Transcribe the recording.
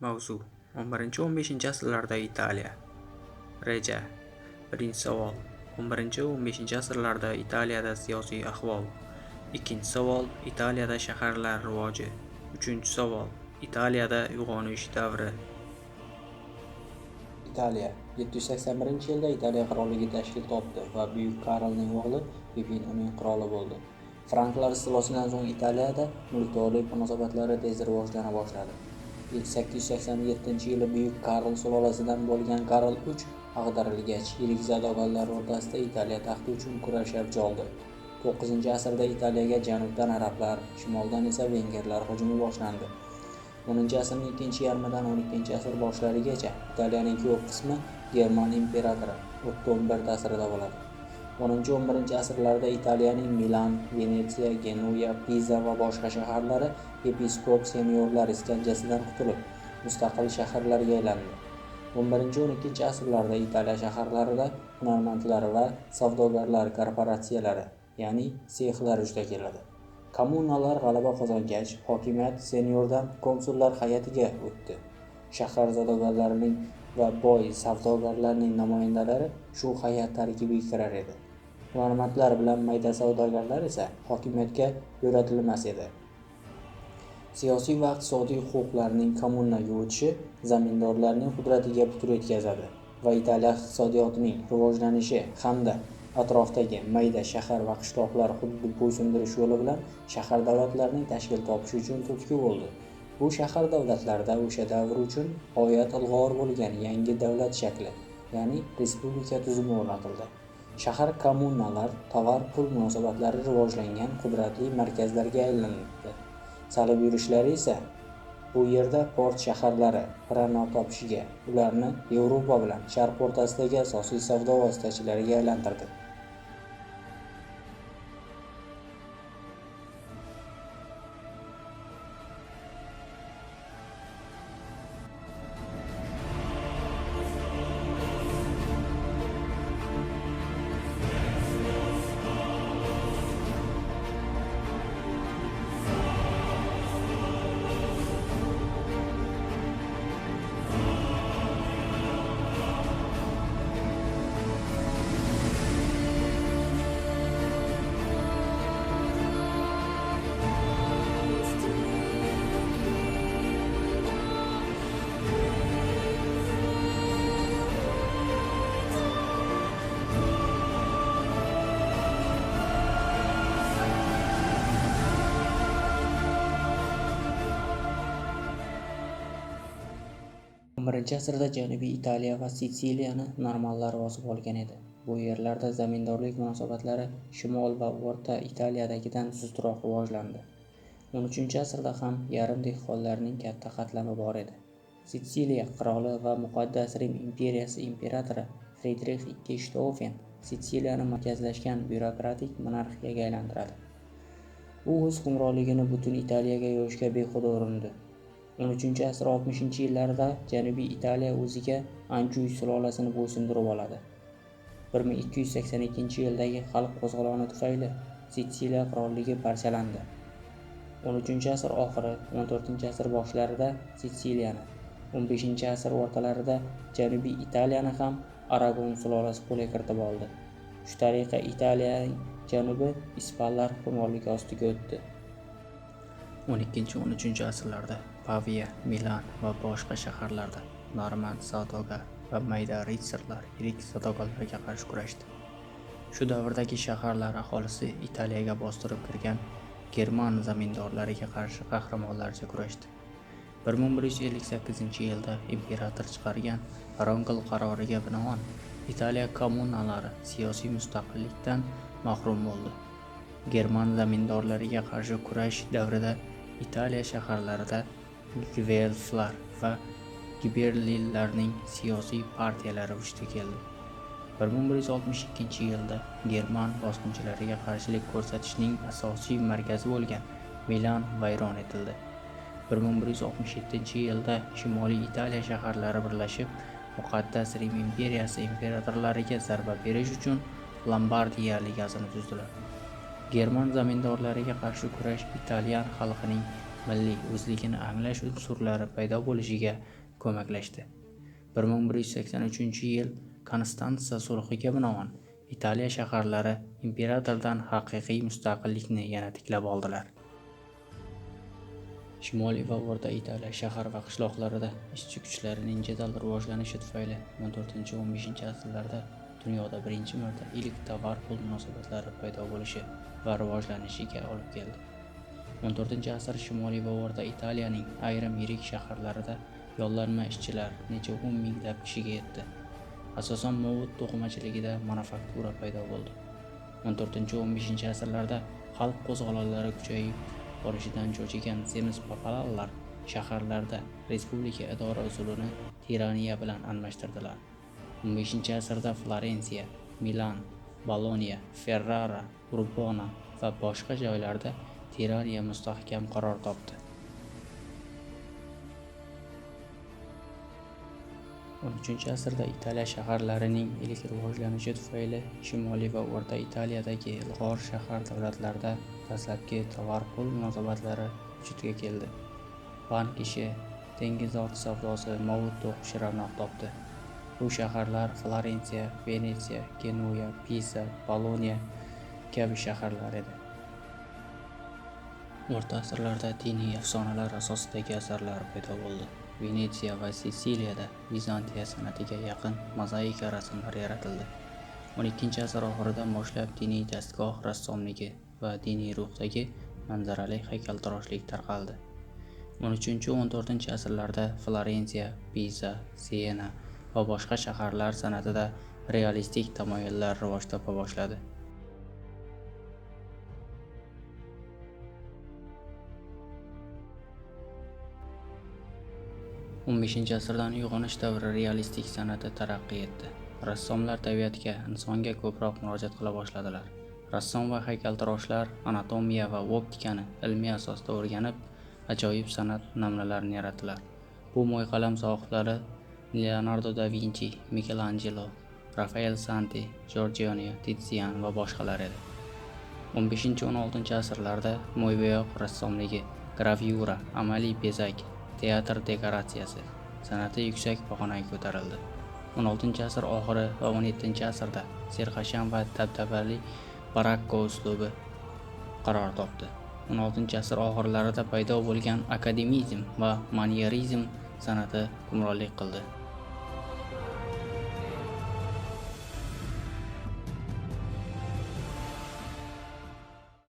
Mavzu: 11-15 asrlarda Italiya. Reja. Birinchi savol: 11-15 asrlarda Italiyada siyosiy ahvol. Ikkinchi savol: Italiyada shaharlar rivoji. Uchinchi savol: Italiyada uyg'onish davri. Italiya 781-yilda Italiya qirolligi tashkil topdi va Buyuk Karlning o'g'li Pipin uning qiroli bo'ldi. Franklar istilosidan so'ng Italiyada mulkdorlik munosabatlari tez rivojlana boshladi. 1887 yili Buyuk Karl sulolasidan bo'lgan Karl III ag'darilgach, yirik zodagonlar o'rtasida Italiya taxti uchun kurash avj oldi. 9-asrda Italiyaga janubdan arablar, shimoldan esa vengerlar hujumi boshlandi. 10-asrning ikkinchi yarmidan 12-asr boshlarigacha Italiyaning ko'p qismi German imperatori Otto I ta'sirida bo'ladi. 10-11 asrlarda Italiyaning Milan, Venetsiya, Genuya, Piza va boshqa shaharlari episkop seniorlar iskanjasidan qutulib, mustaqil shaharlarga aylandi. 11-12 asrlarda Italiya shaharlarida hunarmandlar va savdogarlar korporatsiyalari, ya'ni sexlar vujudga keladi. Kommunalar g'alaba qozongach, hokimiyat seniordan konsullar hay'atiga o'tdi. Shahar zodagonlarining va boy savdogarlarning namoyandalari shu hay'at tarkibiga kirar edi. Hunarmandlar bilan mayda savdogarlar esa hokimiyatga yo'latilmas edi. Siyosiy va iqtisodiy huquqlarning kommunaga o'tishi zamindorlarning qudratiga putur yetkazadi va Italiya iqtisodiyotining rivojlanishi hamda atrofdagi mayda shahar va qishloqlar xuddi bo'ysundirish yo'li bilan shahar davlatlarining tashkil topishi uchun turtki bo'ldi. Bu shahar davlatlarda o'sha davr uchun g'oyat ilg'or bo'lgan yangi davlat shakli, ya'ni respublika tuzumi o'rnatildi. Shahar kommunalar tovar-pul munosabatlari rivojlangan qudratli markazlarga aylanibdi Salib yurishlari esa bu yerda port shaharlari ra'no topishiga, ularni Yevropa bilan Sharq o'rtasidagi asosiy savdo vositachilariga aylantirdi. Birinchi asrda janubiy italiya va sitsiliyani hunarmandlar bosib olgan edi. Bu yerlarda zamindorlik munosabatlari shimol va o'rta italiyadagidan sustroq rivojlandi. 13 asrda ham yarim dehqonlarning katta qatlami bor edi. Sitsiliya qiroli va muqaddas rim imperiyasi imperatori fridrix ikki shtofen sitsiliyani markazlashgan byurokratik monarxiyaga aylantiradi. U o'z hukmronligini butun italiyaga yoyishga behuda urindi. 13 asr 60 yillarida janubiy italiya o'ziga anjuy sulolasini bo'ysundirib oladi. 1282 yildagi xalq qo'zg'oloni tufayli sitsiliya qirolligi parchalandi. 13 asr oxiri 14 asr boshlarida sitsiliyani 15 asr o'rtalarida janubiy italiyani ham aragon sulolasi qo'lga kiritib oldi. Shu tariqa italiyaning janubi ispanlar hukmronligi ostiga o'tdi. 12-13 asrlarda Paviya, Milan va boshqa shaharlarda norman savdoga va mayda ritsarlar yirik zodagonlarga qarshi kurashdi. Shu davrdagi shaharlar aholisi Italiyaga bostirib kirgan german zamindorlariga qarshi qahramonlarcha kurashdi. 1158-yilda imperator chiqargan Rongl qaroriga binoan Italiya kommunalari siyosiy mustaqillikdan mahrum bo'ldi. German zamindorlariga qarshi kurash davrida Italiya shaharlarida Gvelflar va Giberlinlarning siyosiy partiyalari vujudga keldi. 1162-yilda german bosqinchilariga qarshilik ko'rsatishning asosiy markazi bo'lgan Milan vayron etildi. 1167-yilda Shimoliy Italiya shaharlari birlashib, Muqaddas Rim imperiyasi imperatorlariga zarba berish uchun Lombardiya ligasini tuzdilar. German zamindorlariga qarshi kurash italyan xalqining milliy o'zligini anglash unsurlari paydo bo'lishiga ko'maklashdi. 1183 yil konstansa sulhiga binoan italiya shaharlari imperatordan haqiqiy mustaqillikni yana tiklab oldilar. Shimoliy va o'rta italiya shahar va qishloqlarida ishchi kuchlarining jadal rivojlanishi tufayli 14-15 asrlarda dunyoda birinchi marta ilk tovar-pul munosabatlari paydo bo'lishi va rivojlanishiga olib keldi. 14-asr shimoliy va o'rta italiyaning ayrim yirik shaharlarida yollanma ishchilar necha o'n minglab kishiga yetdi. Asosan movut to'qimachiligida manufaktura paydo bo'ldi. 14-15 asrlarda xalq qo'zg'olonlari kuchayib borishidan cho'chigan semiz papalallar shaharlarda respublika idora usulini tiraniya bilan almashtirdilar. 15 asrda florensiya milan boloniya ferrara urbona va boshqa joylarda tiraniya mustahkam qaror topdi. 13 asrda italiya shaharlarining ilk rivojlanishi tufayli shimoliy va o'rta italiyadagi ilg'or shahar davlatlarida dastlabki tovar-pul munosabatlari vujudga keldi. Bank ishi dengizorti savdosi movud to'qishi ravnaq topdi. Bu shaharlar florensiya venetsiya genuya pisa boloniya kabi shaharlar edi. O'rta asrlarda diniy afsonalar asosidagi asarlar paydo bo'ldi. Venetsiya va sitsiliyada vizantiya san'atiga yaqin mozaika rasmlar yaratildi. 12 asr oxiridan boshlab diniy dastgoh rassomligi va diniy ruhdagi manzarali haykaltaroshlik tarqaldi. 13-14 asrlarda florensiya piza siena va boshqa shaharlar san'atida realistik tamoyillar rivoj topa boshladi. 15 asrdan uyg'onish davri realistik san'ati taraqqiy etdi. Rassomlar tabiatga insonga ko'proq murojaat qila boshladilar. Rassom va haykaltaroshlar anatomiya va optikani ilmiy asosda o'rganib ajoyib san'at namunalarini yaratdilar. Bu mo'yqalam sohiblari leonardo da vinchi mikelanjelo rafael santi jorjionio titsian va boshqalar edi. 15-16 asrlarda mo'ybo'yoq rassomligi gravyura amaliy bezak teatr dekoratsiyasi. San'ati yuksak pog'onaga ko'tarildi. 16 asr oxiri va 17 asrda serhasham va dabdabali barakko uslubi qaror topdi. 16 asr oxirlarida paydo bo'lgan akademizm va manyerizm san'ati hukmronlik qildi.